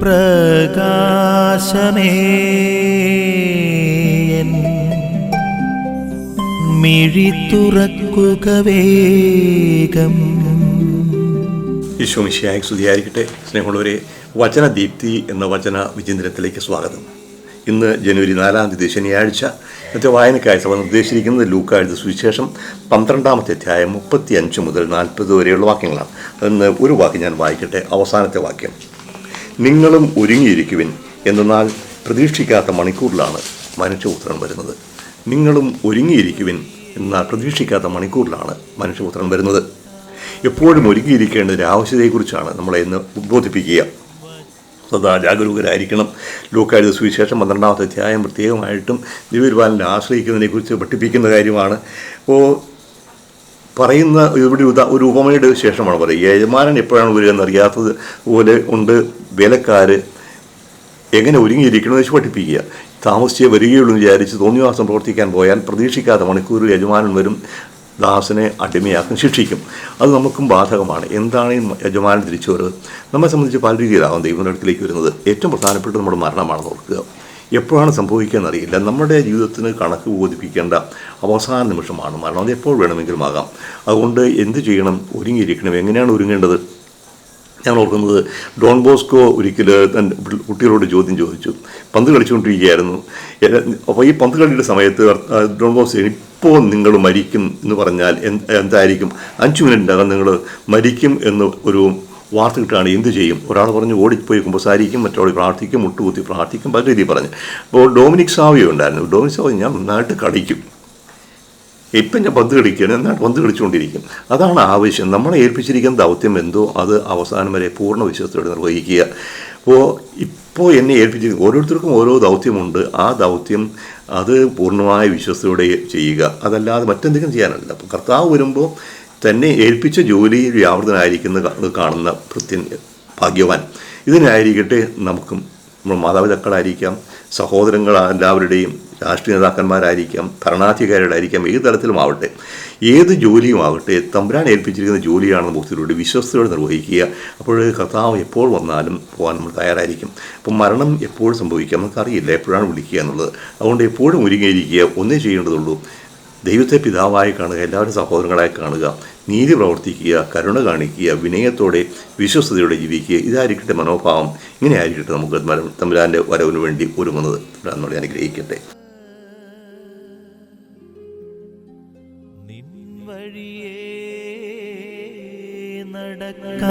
പ്രകാശമേ. മിഴിത്തുറക്കുകവേഗം മിഴി തുറക്കുക വേഗം. ഈശോമിശിയായി സ്തുതിയായിരിക്കട്ടെ. സ്നേഹമുള്ളവരെ വചനദീപ്തി എന്ന വചന വിചിന്തനത്തിലേക്ക് സ്വാഗതം. ഇന്ന് ജനുവരി നാലാം തീയതി ശനിയാഴ്ച. ഇന്നത്തെ വായനക്കായി സഭ നിർദ്ദേശിച്ചിരിക്കുന്നത് ലൂക്കാഴ്ച സുവിശേഷം പന്ത്രണ്ടാമത്തെ അധ്യായം മുപ്പത്തി അഞ്ച് മുതൽ നാൽപ്പത് വരെയുള്ള വാക്യങ്ങളാണ്. അതിന് ഒരു വാക്യം ഞാൻ വായിക്കട്ടെ. അവസാനത്തെ വാക്യം. നിങ്ങളും ഒരുങ്ങിയിരിക്കുവിൻ എന്നാൽ പ്രതീക്ഷിക്കാത്ത മണിക്കൂറിലാണ് മനുഷ്യപുത്രൻ വരുന്നത്. നിങ്ങളും ഒരുങ്ങിയിരിക്കുവിൻ എന്നാൽ പ്രതീക്ഷിക്കാത്ത മണിക്കൂറിലാണ് മനുഷ്യപുത്രൻ വരുന്നത്. എപ്പോഴും ഒരുങ്ങിയിരിക്കേണ്ടതിന്റെ ആവശ്യതയെക്കുറിച്ചാണ് നമ്മളെ ഇന്ന് ഉദ്ബോധിപ്പിക്കുക. സദാ ജാഗരൂകരായിരിക്കണം. ലോക്കായുധ സുവിശേഷം പന്ത്രണ്ടാമത്തെ അധ്യായം പ്രത്യേകമായിട്ടും ദിവ്യപാലിനെ ആശ്രയിക്കുന്നതിനെക്കുറിച്ച് പഠിപ്പിക്കുന്ന കാര്യമാണ്. അപ്പോൾ പറയുന്ന ഇവിടെ ഒരു ഉപമയുടെ ശേഷമാണ് പറയുക. യജമാനൻ എപ്പോഴാണ് വരിക എന്നറിയാത്തത് പോലെ ഉണ്ട് വേലക്കാർ എങ്ങനെ ഒരുങ്ങിയിരിക്കണമെന്ന് വെച്ച് പഠിപ്പിക്കുക. താമസിച്ചേ വരികയുള്ളൂ എന്ന് വിചാരിച്ച് തോന്നിവാസം പ്രവർത്തിക്കാൻ പോയാൽ പ്രതീക്ഷിക്കാത്ത മണിക്കൂറിൽ യജമാനൻ വരും. ദാസനെ അടിമയാക്കും ശിക്ഷിക്കും. അത് നമുക്കും ബാധകമാണ്. എന്താണ് ഈ യജമാനൻ തിരിച്ചു വരുന്നത്? നമ്മെ സംബന്ധിച്ച് പല രീതിയിലാവും ദൈവത്തിലേക്ക് വരുന്നത്. ഏറ്റവും പ്രധാനപ്പെട്ട നമ്മുടെ മരണമാണെന്ന് ഓർക്കുക. എപ്പോഴാണ് സംഭവിക്കുക എന്നറിയില്ല നമ്മുടെ ജീവിതത്തിന് കണക്ക് ബോധിപ്പിക്കേണ്ട അവസാന നിമിഷമാണ് മരണം. അത് എപ്പോൾ വേണമെങ്കിലും ആകാം. അതുകൊണ്ട് എന്ത് ചെയ്യണം? ഒരുങ്ങിയിരിക്കണം. എങ്ങനെയാണ് ഒരുങ്ങേണ്ടത്? ഞാൻ ഓർക്കുന്നത് ഡോൺ ബോസ്കോ ഒരിക്കൽ തന്റെ കുട്ടികളോട് ചോദ്യം ചോദിച്ചു. പന്ത് കളിച്ചുകൊണ്ടിരിക്കുകയായിരുന്നു. അപ്പോൾ ഈ പന്ത് കളിയുടെ സമയത്ത് ഡോൺ ബോസ് ഇപ്പോൾ നിങ്ങൾ മരിക്കും എന്ന് പറഞ്ഞാൽ എന്തായിരിക്കും? അഞ്ച് മിനിറ്റിനകം നിങ്ങൾ മരിക്കും എന്ന് ഒരു വാർത്ത കിട്ടുകയാണ് എന്ത് ചെയ്യും? ഒരാൾ പറഞ്ഞു ഓടിപ്പോയി കുമ്പസാരിക്കും മറ്റൊരാൾ പ്രാർത്ഥിക്കും മുട്ടുകുത്തി പ്രാർത്ഥിക്കും പല രീതിയിൽ പറഞ്ഞു. അപ്പോൾ ഡൊമിനിക് സാവിയോ ഉണ്ടായിരുന്നു. ഡൊമിനിക് സാവിയോ ഞാൻ നന്നായിട്ട് കളിക്കും. ഇപ്പം ഞാൻ പന്ത് കളിക്കുകയാണ് നന്നായിട്ട് പന്ത് കളിച്ചുകൊണ്ടിരിക്കും. അതാണ് ആവശ്യം. നമ്മളെ ഏൽപ്പിച്ചിരിക്കുന്ന ദൗത്യം എന്തോ അത് അവസാനം വരെ പൂർണ വിശ്വാസത്തോടെ നിർവഹിക്കുക. അപ്പോൾ ഇപ്പോൾ എന്നെ ഏൽപ്പിച്ചിരിക്കുന്ന ഓരോരുത്തർക്കും ഓരോ ദൗത്യമുണ്ട്. ആ ദൗത്യം അത് പൂർണമായ വിശ്വാസത്തോടെ ചെയ്യുക. അതല്ലാതെ മറ്റെന്തെങ്കിലും ചെയ്യാനല്ല. അപ്പോൾ കർത്താവ് വരുമ്പോൾ തന്നെ ഏൽപ്പിച്ച ജോലിയിൽ വ്യാപൃതനായിരിക്കുന്ന കാണുന്ന പ്രത്യൻ ഭാഗ്യവാൻ. ഇതിനായിരിക്കട്ടെ നമുക്കും നമ്മൾ മാതാപിതാക്കളായിരിക്കാം സഹോദരങ്ങൾ എല്ലാവരുടെയും രാഷ്ട്രീയ നേതാക്കന്മാരായിരിക്കാം ഭരണാധികാരികളായിരിക്കാം ഏത് തലത്തിലുമാവട്ടെ ഏത് ജോലിയുമാവട്ടെ തമ്പുരാൻ ഏൽപ്പിച്ചിരിക്കുന്ന ജോലിയാണെന്ന് ബോധ്യത്തിലൂടെ വിശ്വസ്തയോടെ നിർവഹിക്കുക. അപ്പോൾ കർത്താവ് എപ്പോൾ വന്നാലും പോകാൻ നമ്മൾ തയ്യാറായിരിക്കും. അപ്പം മരണം എപ്പോൾ സംഭവിക്കാം നമുക്കറിയില്ല എപ്പോഴാണ് വിളിക്കുക എന്നുള്ളത്. അതുകൊണ്ട് എപ്പോഴും ഒരുങ്ങിയിരിക്കുക ഒന്നേ ചെയ്യേണ്ടതുള്ളൂ. ദൈവത്തെ പിതാവായി കാണുക എല്ലാവരും സഹോദരങ്ങളായി കാണുക നീതി പ്രവർത്തിക്കുക കരുണ കാണിക്കുക വിനയത്തോടെ വിശ്വസ്തയോടെ ജീവിക്കുക ഇതായിരിക്കട്ടെ മനോഭാവം. ഇങ്ങനെ ആയിരിക്കട്ടെ നമുക്ക് തമ്പുരാന്റെ വരവിന് വേണ്ടി ഒരുങ്ങുന്നത്. തമ്പുരാൻ നമ്മളെ അനുഗ്രഹിക്കട്ടെ നടക്ക